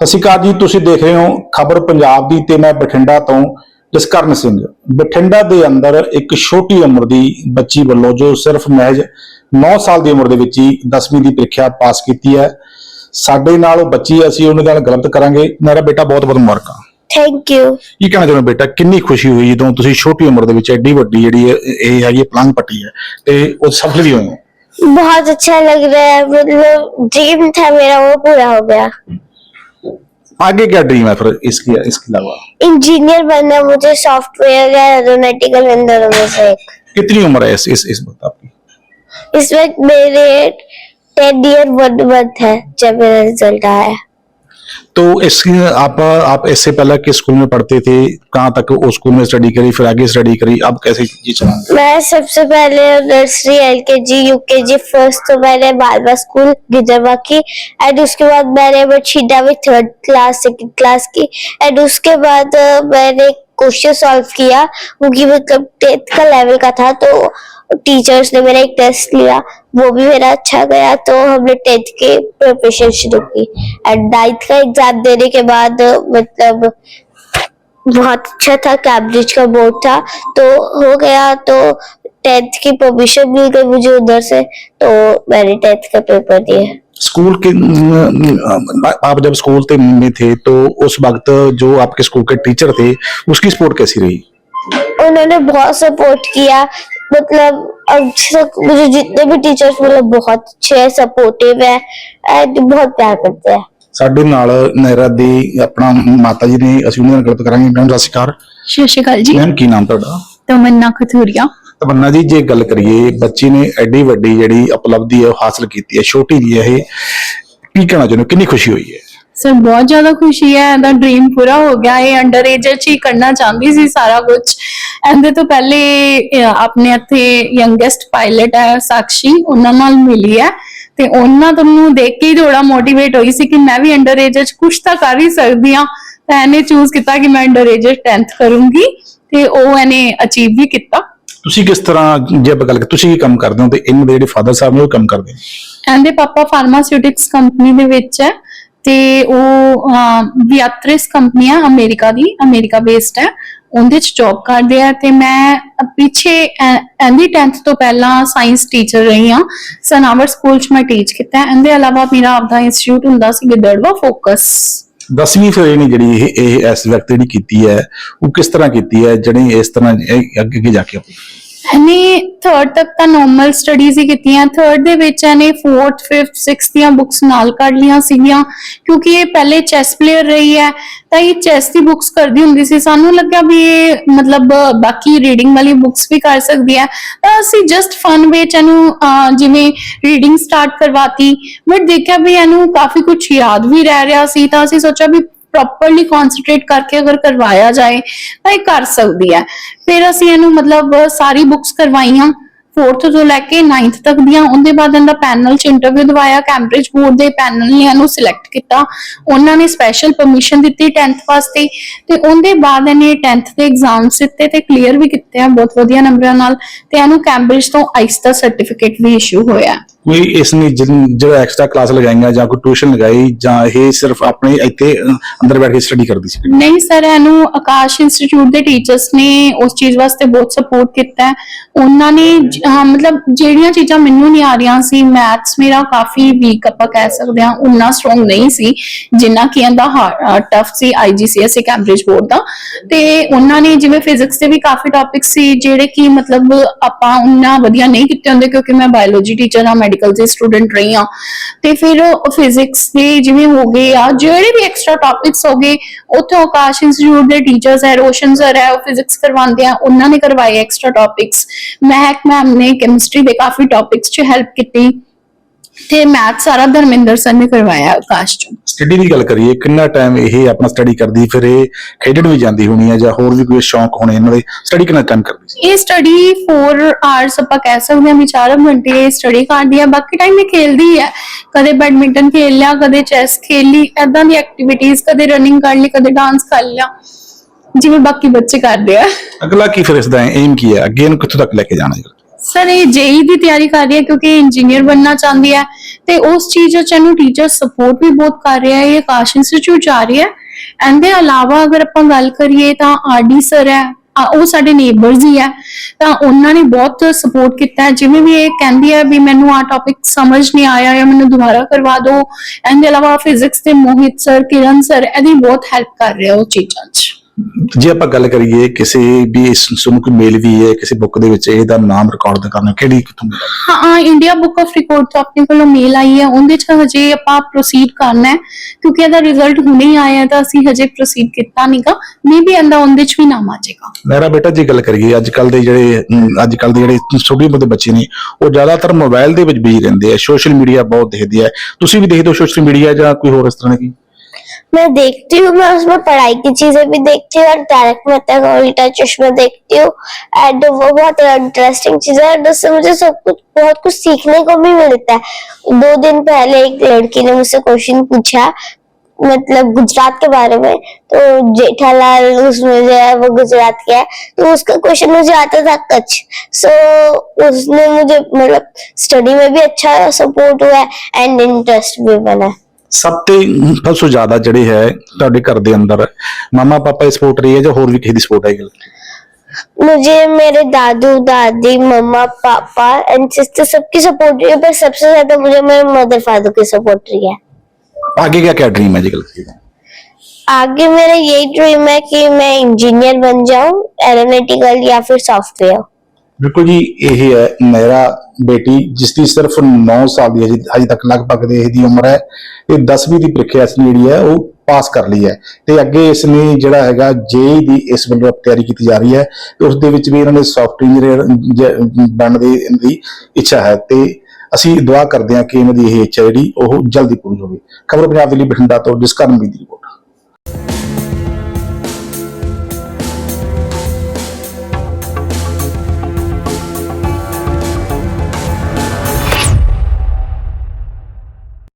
ਸਤਿ ਸ਼੍ਰੀ ਅਕਾਲ ਜੀ ਤੁਸੀਂ ਦੇਖ ਰਹੇ ਹੋ ਖਬਰ ਪੰਜਾਬ ਦੀ ਤੇ ਮੈਂ ਬਠਿੰਡਾ ਤੋਂ ਜਸਕਰਨ ਸਿੰਘ ਬਠਿੰਡਾ ਦੇ ਅੰਦਰ ਇੱਕ ਛੋਟੀ ਉਮਰ ਦੀ ਬੱਚੀ ਵੱਲੋਂ ਜੋ ਸਿਰਫ ਮਹਿਜ 9 ਸਾਲ ਦੀ ਉਮਰ ਦੇ ਵਿੱਚ ਹੀ 10ਵੀਂ ਦੀ ਪ੍ਰੀਖਿਆ ਪਾਸ ਕੀਤੀ ਹੈ ਸਾਡੇ ਨਾਲ ਉਹ ਬੱਚੀ ਹੈ, ਅਸੀਂ ਉਹਨਾਂ ਨਾਲ ਗਲਤ ਕਰਾਂਗੇ ਮੇਰਾ ਬੇਟਾ ਬਹੁਤ ਬਹੁਤ ਮੁਬਾਰਕਾਂ थैंक यू ਕੀ ਕਹਿਣਾ ਚਾਹੁੰਦੇ ਬੇਟਾ ਕਿੰਨੀ ਖੁਸ਼ੀ ਹੋਈ ਜਦੋਂ ਤੁਸੀਂ ਛੋਟੀ ਉਮਰ ਦੇ ਵਿੱਚ ਐਡੀ ਵੱਡੀ ਜਿਹੜੀ ਇਹ ਇਹ ਹੈਗੀ ਹੈ ਪਲੰਗ ਪੱਟੀ ਹੈ ਤੇ ਉਹ ਸਫਲ ਵੀ ਹੋਏ ਹੋ बहुत अच्छा लग रहा है मतलब ड्रीम था मेरा वो पूरा हो गया आगे क्या ड्रीम है फिर इसकी इसके अलावा? इंजीनियर बनना मुझे सॉफ्टवेयर या एरोनॉटिकल इंजीनियरों में से एक। कितनी उम्र है इस इस, इस वक्त आपकी? इस वक्त मेरे टेन ईयर वन मंथ है जब मेरा रिज़ल्ट आया। तो इसकी, आप आप इससे पहले किस स्कूल में पढ़ते थे? कहाँ तक उस स्कूल में स्टडी करी? फिर आगे स्टडी करी? अब कैसे मैं सबसे पहले नर्सरी एल के जी यू के जी फ़र्स्ट तो मैंने बालवा स्कूल गिदरवा की एंड उसके बाद मैंने छीडा में थर्ड क्लास सेकंड क्लास की एंड उसके बाद मैंने क्वेश्चन सॉल्व किया, क्योंकि मतलब टेंथ का लेवल का था तो टीचर्स ने मेरा एक टेस्ट लिया। वो भी मेरा अच्छा गया तो हमने टेंथ की प्रिपरेशन शुरू की। एंड नाइन्थ का एग्ज़ाम देने के बाद मतलब बहुत अच्छा था कैम्ब्रिज का बोर्ड था। तो हो गया तो टेंथ की परमिशन मिल गई मुझे उधर से तो मैंने टेंथ का पेपर दिया। स्कूल के आप जब स्कूल थे में थे तो उस वक्त जो आपके स्कूल के टीचर थे उसकी सपोर्ट कैसी रही उन्होंने बहुत सपोर्ट किया मतलब अब तक मुझे जितने भी टीचर्स मतलब बहुत अच्छे हैं सपोर्टिव है एंड बहुत प्यार करते हैं ਸਾਡੇ ਨਾਲ ਨਹਿਰਾ ਦੀ ਆਪਣਾ ਮਾਤਾ ਜੀ ਨੇ ਅਸੀਂ ਉਹਨਾਂ ਨਾਲ ਗਲਤ ਕਰਾਂਗੇ ਮੈਮ ਸਤਿ ਸ਼੍ਰੀ ਅਕਾਲ ਸਤਿ ਸ਼੍ਰੀ ਅਕਾਲ ਜੀ ਮੈਮ ਕੀ ਨਾਮ ਤੁਹਾਡਾ ਤਮੰਨਾ ਖਥੂਰੀਆ ਤਮੰਨਾ ਜੀ ਜੇ ਗੱਲ ਕਰੀਏ ਬੱਚੀ ਨੇ ਐਡੀ ਵੱਡੀ ਜਿਹੜੀ ਉਪਲਬਧੀ ਹੈ ਉਹ ਹਾਸਲ ਕੀਤੀ ਹੈ ਛੋਟੀ ਜੀ ਇਹ। ਕੀ ਕਹਿਣਾ ਚਾਹੁੰਦੇ ਹੋ? ਕਿੰਨੀ ਖੁਸ਼ੀ ਹੋਈ ਹੈ? ਸਰ ਬਹੁਤ ਜ਼ਿਆਦਾ ਖੁਸ਼ੀ ਹੈ ਇਹਦਾ ਡ੍ਰੀਮ ਪੂਰਾ ਹੋ ਗਿਆ। ਇਹ ਅੰਡਰ ਏਜ ਚ ਹੀ ਕਰਨਾ ਚਾਹੁੰਦੀ ਸੀ ਸਾਰਾ ਕੁਝ ਇਹਦੇ ਤੋਂ ਪਹਿਲੇ ਅਹ, ਆਪਣੇ ਇੱਥੇ ਯੰਗੈਸਟ ਪਾਇਲਟ ਹੈ ਸਾਕਸ਼ੀ ਉਹਨਾਂ ਨਾਲ ਮਿਲੀ ਹੈ। ਤੇ ਉਹਨਾਂ ਤੋਂ ਦੇਖ ਕੇ ਹੀ ਥੋੜਾ ਮੋਟੀਵੇਟ ਹੋਈ ਸੀ ਕਿ ਮੈਂ ਵੀ ਅੰਡਰ ਏਜ ਚ ਕੁਝ ਤਾਂ ਕਰ ਹੀ ਸਕਦੀ ਹਾਂ। ਤਾਂ ਇਹਨੇ ਚੂਜ਼ ਕੀਤਾ ਕਿ ਮੈਂ ਅੰਡਰ ਏਜ 10th ਕਰੂੰਗੀ। ਤੇ ਉਹ ਇਹਨੇ ਅਚੀਵ ਵੀ ਕੀਤਾ। ਤੁਸੀਂ ਕਿਸ ਤਰ੍ਹਾਂ ਜੇ ਆਪਾਂ ਗੱਲ ਤੁਸੀਂ ਕੀ ਕੰਮ ਕਰਦੇ ਹੋ ਤੇ ਇਹਨਾਂ ਦੇ ਜਿਹੜੇ ਫਾਦਰ ਸਾਹਿਬ ਨੇ ਉਹ ਕੰਮ ਕਰਦੇ ਨੇ? ਇਹਦੇ ਪਾਪਾ ਫਾਰਮਾਸਿਊਟਿਕਸ ਕੰਪਨੀ ਦੇ ਵਿੱਚ ਹੈ ਤੇ ਉਹ ਵਿਆਤਰਿਸ ਕੰਪਨੀ ਹੈ ਅਮਰੀਕਾ ਦੀ ਅਮਰੀਕਾ ਬੇਸਡ ਹੈ। ਉਹਦੇ ਚ ਜੌਬ ਕਰਦੇ ਆ ਤੇ ਮੈਂ ਪਿੱਛੇ ਐਂਦੀ 10th ਤੋਂ ਪਹਿਲਾਂ ਸਾਇੰਸ ਟੀਚਰ ਰਹੀ ਹਾਂ। ਸਨਾਵਰ ਸਕੂਲ ਚ ਮੈਂ ਟੀਚ ਕੀਤਾ। ਇਹਦੇ ਇਲਾਵਾ ਮੇਰਾ ਆਪਦਾ ਇੰਸਟੀਚਿਊਟ ਹੁੰਦਾ ਸੀ ਗਿੱਦੜਵਾ ਫੋਕਸ ਦਸਵੀਂ ਫਿਰ ਇਹਨੇ ਜਿਹੜੀ ਇਹ ਇਸ ਵਕਤ ਜਿਹੜੀ ਕੀਤੀ ਹੈ ਉਹ ਕਿਸ ਤਰ੍ਹਾਂ ਕੀਤੀ ਹੈ ਜਿਹੜੀ ਇਸ ਤਰ੍ਹਾਂ ਅੱਗੇ ਅੱਗੇ ਜਾ ਕੇ ਆਪਣੀ ਇਹਨੇ ਥਰਡ ਤੱਕ ਤਾਂ ਨਾਰਮਲ ਸਟੱਡੀਜ਼ ਹੀ ਕੀਤੀਆਂ। ਥਰਡ ਦੇ ਵਿੱਚ ਇਹਨੇ 4th 5th 6th ਦੀਆਂ ਬੁੱਕਸ ਨਾਲ ਕੱਢ ਲੀਆਂ ਸੀਗੀਆਂ। ਕਿਉਂਕਿ ਇਹ ਪਹਿਲੇ ਚੈਸ ਪਲੇਅਰ ਰਹੀ ਹੈ, ਤਾਂ ਇਹ ਚੈਸ ਦੀ ਬੁੱਕਸ ਕਰਦੀ ਹੁੰਦੀ ਸੀ। ਸਾਨੂੰ ਲੱਗਾ ਵੀ ਇਹ ਮਤਲਬ ਬਾਕੀ ਰੀਡਿੰਗ ਵਾਲੀ ਬੁੱਕਸ ਵੀ ਕਰ ਸਕਦੀ ਹੈ। ਤਾਂ ਅਸੀਂ ਜਸਟ ਫਨ ਵਿੱਚ ਇਹਨੂੰ ਜਿਵੇਂ ਰੀਡਿੰਗ ਸਟਾਰਟ ਕਰਵਾਤੀ। ਬਟ ਦੇਖਿਆ ਵੀ ਇਹਨੂੰ ਕਾਫੀ ਕੁਝ ਯਾਦ ਵੀ ਰਹਿ ਰਿਹਾ ਸੀ, ਤਾਂ ਅਸੀਂ ਸੋਚਿਆ ਵੀ ਪ੍ਰੋਪਰਲੀ ਕਨਸੈਂਟਰੇਟ ਕਰਕੇ ਅਗਰ ਕਰਵਾਇਆ ਜਾਏ ਤਾਂ ਇਹ ਕਰ ਸਕਦੀ ਹੈ। ਫਿਰ ਅਸੀਂ ਇਹਨੂੰ ਮਤਲਬ ਸਾਰੀ ਬੁੱਕਸ ਕਰਵਾਈਆਂ। 4th ਤੋਂ ਲੈ ਕੇ 9th ਤੱਕ ਦੀਆਂ। ਉਹਦੇ ਬਾਅਦ ਇਹਦਾ ਪੈਨਲ ਚ ਇੰਟਰਵਿਊ ਦਵਾਇਆ। ਕੈਂਬਰਿਜ ਬੋਰਡ ਦੇ ਪੈਨਲ ਨੇ ਇਹਨੂੰ ਸਿਲੈਕਟ ਕੀਤਾ। ਉਹਨਾਂ ਨੇ ਸਪੈਸ਼ਲ ਪਰਮਿਸ਼ਨ ਦਿੱਤੀ 10th ਵਾਸਤੇ। ਤੇ ਉਹਦੇ ਬਾਅਦ ਇਹਨੇ 10th ਦੇ ਐਗਜ਼ਾਮਸ ਦਿੱਤੇ ਤੇ ਕਲੀਅਰ ਵੀ ਕੀਤੇ ਆ ਬਹੁਤ ਵਧੀਆ ਨੰਬਰਾਂ ਨਾਲ। ਤੇ ਇਹਨੂੰ ਕੈਂਬਰਿਜ ਤੋਂ ਆਈਸ ਦਾ ਸਰਟੀਫਿਕੇਟ ਵੀ ਇਸ਼ੂ ਹੋਇਆ। ਕੋਈ ਇਸ ਨੇ ਜਿਹੜਾ ਐਕਸਟਰਾ ਕਲਾਸ ਲਗਾਈਆਂ ਜਾਂ ਕੋਈ ਟਿਊਸ਼ਨ ਲਗਾਈ ਜਾਂ ਇਹ ਸਿਰਫ ਆਪਣੇ ਇੱਥੇ ਅੰਦਰ ਬੈਠ ਕੇ ਸਟੱਡੀ ਕਰਦੀ ਸੀ? ਨਹੀਂ ਸਰ, ਇਹਨੂੰ ਆਕਾਸ਼ ਇੰਸਟੀਚਿਊਟ ਦੇ ਟੀਚਰਸ ਨੇ ਉਸ ਚੀਜ਼ ਵਾਸਤੇ ਬਹੁਤ ਸਪੋਰਟ ਕੀਤਾ ਉਹਨਾਂ ਨੇ ਮਤਲਬ ਜਿਹੜੀਆਂ ਚੀਜ਼ਾਂ ਮੈਨੂੰ ਨਹੀਂ ਆ ਰਹੀਆਂ ਸੀ ਮੈਥਸ ਮੇਰਾ ਕਾਫੀ ਵੀਕ ਆਪਾਂ ਕਹਿ ਸਕਦੇ ਹਾਂ, ਉਨਾ ਸਟਰੋਂਗ ਨਹੀਂ ਸੀ, ਜਿੰਨਾ ਕਿ ਇਹਦਾ ਟਫ ਸੀ ਆਈਜੀਸੀਐਸਈ ਕੈਂਬਰਿਜ ਬੋਰਡ ਦਾ। ਤੇ ਉਹਨਾਂ ਨੇ ਜਿਵੇਂ ਫਿਜ਼ਿਕਸ ਦੇ ਵੀ ਕਾਫੀ ਟੌਪਿਕਸ ਸੀ, ਜਿਹੜੇ ਕਿ ਮਤਲਬ ਆਪਾਂ ਉਨਾ ਵਧੀਆ ਨਹੀਂ ਕੀਤੇ ਹੁੰਦੇ, ਕਿਉਂਕਿ ਮੈਂ ਬਾਇਓਲੋਜੀ ਟੀਚਰ ਹਾਂ ਮੈਡੀਕਲ ਦੀ ਸਟੂਡੈਂਟ ਰਹੀ ਆ ਤੇ ਫਿਰ ਫਿਜ਼ਿਕਸ ਦੇ ਜਿਵੇਂ ਹੋ ਗਏ ਆ, ਜਿਹੜੇ ਵੀ ਐਕਸਟਰਾ ਟੌਪਿਕਸ ਹੋ ਗਏ, ਉੱਥੇ ਆਕਾਸ਼ ਇੰਸਟੀਚਿਊਟ ਦੇ ਟੀਚਰਸ ਹੈ, ਰੋਸ਼ਨ ਸਰ ਹੈ, ਉਹ ਫਿਜ਼ਿਕਸ ਕਰਵਾਉਂਦੇ ਆ, ਉਹਨਾਂ ਨੇ ਕਰਵਾਏ ਐਕਸਟਰਾ ਟੌਪਿਕਸ ਮਹਿਕ ਮੈਮ ਨੇ ਕੈਮਿਸਟਰੀ ਦੇ ਕਾਫੀ ਟੌਪਿਕਸ 'ਚ ਹੈਲਪ ਕੀਤੀ। ਤੇ ਮੈਥ ਸਾਰਾ ਧਰਮਿੰਦਰ ਸਰ ਨੇ ਕਰਵਾਇਆ ਆਕਾਸ਼ ਚੋਂ। ਸਟੱਡੀ ਦੀ ਗੱਲ ਕਰੀਏ ਕਿੰਨਾ ਟਾਈਮ ਇਹ ਆਪਣਾ ਸਟੱਡੀ ਕਰਦੀ ਫਿਰ ਇਹ ਖੇਡਣ ਵੀ ਜਾਂਦੀ ਹੋਣੀ ਹੈ ਜਾਂ ਹੋਰ ਵੀ ਕੋਈ ਸ਼ੌਂਕ ਹੋਣੇ ਇਹਨਾਂ ਦੇ ਸਟੱਡੀ ਕਿੰਨਾ ਟਾਈਮ ਕਰਦੀ ਸੀ? ਇਹ ਸਟੱਡੀ 4 ਆਵਰਸ ਆਪਾਂ ਕਹਿ ਸਕਦੇ ਹਾਂ ਵੀ 4 ਘੰਟੇ ਸਟੱਡੀ ਕਰਦੀ ਹੈ ਬਾਕੀ ਟਾਈਮ ਇਹ ਖੇਲਦੀ ਹੈ ਕਦੇ ਬੈਡਮਿੰਟਨ ਖੇਲ ਲਿਆ ਕਦੇ ਚੈਸ ਖੇਲ ਲਈ ਐਦਾਂ ਦੀ ਐਕਟੀਵਿਟੀਆਂ ਕਦੇ ਰਨਿੰਗ ਕਰ ਲਈ ਕਦੇ ਡਾਂਸ ਕਰ ਲਿਆ ਜਿਵੇਂ ਬਾਕੀ ਬੱਚੇ ਕਰਦੇ ਆ। ਅਗਲਾ ਕੀ ਫਿਰ ਇਸ ਦਾ ਏਮ ਕੀ ਹੈ ਅੱਗੇ ਇਹਨੂੰ ਕਿੱਥੋਂ ਤੱਕ ਲੈ ਕੇ ਜਾਣਾ ਹੈ? ਸਰ ਇਹ ਜੇਈ ਦੀ ਤਿਆਰੀ ਕਰ ਰਹੀ ਹੈ ਕਿਉਂਕਿ ਇੰਜੀਨੀਅਰ ਬਣਨਾ ਚਾਹੁੰਦੀ ਹੈ ਤੇ ਉਸ ਚੀਜ਼ ਵਿੱਚ ਇਹਨੂੰ ਟੀਚਰ ਸਪੋਰਟ ਵੀ ਬਹੁਤ ਕਰ ਰਿਹਾ ਹੈ, ਇਹ ਆਕਾਸ਼ ਇੰਸਟੀਚਿਊਟ ਜਾ ਰਹੀ ਹੈ। ਇਹਦੇ ਇਲਾਵਾ ਅਗਰ ਆਪਾਂ ਗੱਲ ਕਰੀਏ ਤਾਂ ਆਰਡੀ ਸਰ ਹੈ ਉਹ ਸਾਡੇ ਨੇਬਰਸ ਹੀ ਹੈ, ਤਾਂ ਉਹਨਾਂ ਨੇ ਬਹੁਤ ਸਪੋਰਟ ਕੀਤਾ ਜਿਵੇਂ ਵੀ ਇਹ ਕਹਿੰਦੀ ਹੈ ਵੀ ਮੈਨੂੰ ਆ ਟੌਪਿਕ ਸਮਝ ਨਹੀਂ ਆਇਆ ਜਾਂ ਮੈਨੂੰ ਦੁਬਾਰਾ ਕਰਵਾ ਦਿਓ। ਇਹਦੇ ਇਲਾਵਾ ਫਿਜ਼ਿਕਸ ਦੇ ਮੋਹਿਤ ਸਰ ਕਿਰਨ ਸਰ ਇਹਦੀ ਬਹੁਤ ਹੈਲਪ ਕਰ ਰਿਹਾ ਉਹ ਚੀਜ਼ਾਂ 'ਚ। ਜੇ ਆਪਾਂ ਗੱਲ ਕਰੀਏ ਕਿਸੇ ਵੀ ਨੂੰ ਕੋਈ ਮੇਲ ਵੀ ਹੈ ਕਿਸੇ ਬੁੱਕ ਦੇ ਵਿੱਚ ਇਹਦਾ ਨਾਮ ਰਿਕਾਰਡ ਕਰਨਾ ਕਿਹੜੀ ਕਿਥੋਂ? ਹਾਂ ਇੰਡੀਆ ਬੁੱਕ ਆਫ ਰਿਕਾਰਡ ਤੋਂ ਆਪਣੇ ਕੋਲੋਂ ਮੇਲ ਆਈ ਹੈ ਉਹਦੇ 'ਚ ਹਜੇ ਆਪਾਂ ਪ੍ਰੋਸੀਡ ਕਰਨਾ ਹੈ ਕਿਉਂਕਿ ਇਹਦਾ ਰਿਜ਼ਲਟ ਹੁਣੇ ਹੀ ਆਇਆ ਤਾਂ ਅਸੀਂ ਹਜੇ ਪ੍ਰੋਸੀਡ ਕੀਤਾ ਨਹੀਂਗਾ ਮੇਬੀ ਇਹਦਾ ਉਹਦੇ 'ਚ ਵੀ ਨਾਮ ਆ ਜਾਏਗਾ ਮੇਰਾ ਬੇਟਾ ਜੀ ਗੱਲ ਕਰੀਏ ਅੱਜ ਕੱਲ ਦੇ ਜਿਹੜੇ ਅੱਜ ਕੱਲ ਦੇ ਜਿਹੜੇ ਛੋਟੀ ਉਮਰ ਦੇ ਬੱਚੇ ਨੇ ਉਹ ਜ਼ਿਆਦਾਤਰ ਮੋਬਾਈਲ ਦੇ ਵਿੱਚ ਬਿਜ਼ੀ ਰਹਿੰਦੇ ਆ ਸੋਸ਼ਲ ਮੀਡੀਆ ਬਹੁਤ ਦੇਖਦੇ ਆ ਤੁਸੀਂ ਵੀ ਦੇਖਦੇ ਹੋ ਸੋਸ਼ਲ ਮੀਡੀਆ ਜਾਂ ਕੋਈ ਹੋਰ ਇਸ ਤਰ੍ਹਾਂ ਦੀ मैं देखती हूँ मैं उसमें पढ़ाई की चीज़ें भी देखती हूँ और तारक मेहता का उल्टा चश्मा देखती हूँ। एंड वो बहुत इंटरेस्टिंग चीज़ है और उससे मुझे सब कुछ बहुत कुछ सीखने को भी मिलता है। दो दिन पहले एक लड़की ने मुझसे क्वेश्चन पूछा मतलब गुजरात के बारे में। तो जेठालाल उसमें जो है वो गुजरात के है। तो उसका क्वेश्चन मुझे आता था कच्छ। सो so, उसने मुझे मतलब स्टडी में भी अच्छा सपोर्ट हुआ है एंड इंटरेस्ट भी बना। है ਸਭ ਤੇ ਸਭ ਤੋਂ ਜ਼ਿਆਦਾ ਜਿਹੜੇ ਹੈ ਤੁਹਾਡੇ ਘਰ ਦੇ ਅੰਦਰ ਮਾਮਾ ਪਾਪਾ ਦੀ ਸਪੋਰਟ ਰਹੀ ਹੈ ਜਾਂ ਹੋਰ ਵੀ ਕਿਸੇ ਦੀ ਸਪੋਰਟ ਹੈ ਗੱਲ मुझे मेरे दादू दादी मम्मा पापा एंड सिस्टर सबकी सपोर्ट रही है पर सबसे ज्यादा मुझे मेरे मदर फादर की सपोर्ट रही है आगे क्या क्या ड्रीम है जी गल आगे मेरा यही ड्रीम है कि मैं इंजीनियर बन जाऊं एरोनॉटिकल या फिर सॉफ्टवेयर ਬਿਲਕੁਲ ਜੀ, ਇਹ ਹੈ ਨਹਿਰਾ ਬੇਟੀ, ਜਿਸ ਦੀ ਸਿਰਫ 9 ਸਾਲ ਦੀ ਹੈ ਜੀ ਅਜੇ ਤੱਕ ਲਗਭਗ ਦੇ ਇਹਦੀ ਉਮਰ ਹੈ। ਇਹ 10ਵੀਂ ਦੀ ਪ੍ਰੀਖਿਆ ਇਸ ਨੇ ਜਿਹੜੀ ਹੈ, ਉਹ ਪਾਸ ਕਰ ਲਈ ਹੈ। ਤੇ ਅੱਗੇ ਇਸ ਨੇ ਜਿਹੜਾ ਹੈਗਾ, ਜੇਈ ਦੀ ਇਸ ਵੱਲੋਂ ਤਿਆਰੀ ਕੀਤੀ ਜਾ ਰਹੀ ਹੈ। ਤੇ ਉਸ ਦੇ ਵਿੱਚ ਵੀ ਇਹਨਾਂ ਨੇ ਸੌਫਟਵੇਅਰ ਇੰਜੀਨੀਅਰ ਬਣਨ ਦੀ ਇਹਨਾਂ ਦੀ ਇੱਛਾ ਹੈ। ਤੇ ਅਸੀਂ ਦੁਆ ਕਰਦੇ ਹਾਂ ਕਿ ਇਹਨਾਂ ਦੀ ਇਹ ਇੱਛਾ ਜਿਹੜੀ, ਉਹ ਜਲਦੀ ਪੂਰੀ ਹੋਵੇ। ਖਬਰ ਪੰਜਾਬ ਦੇ ਲਈ ਬਠਿੰਡਾ ਤੋਂ ਜਿਸ ਕਰਨ ਦੀ ਰਿਪੋਰਟ।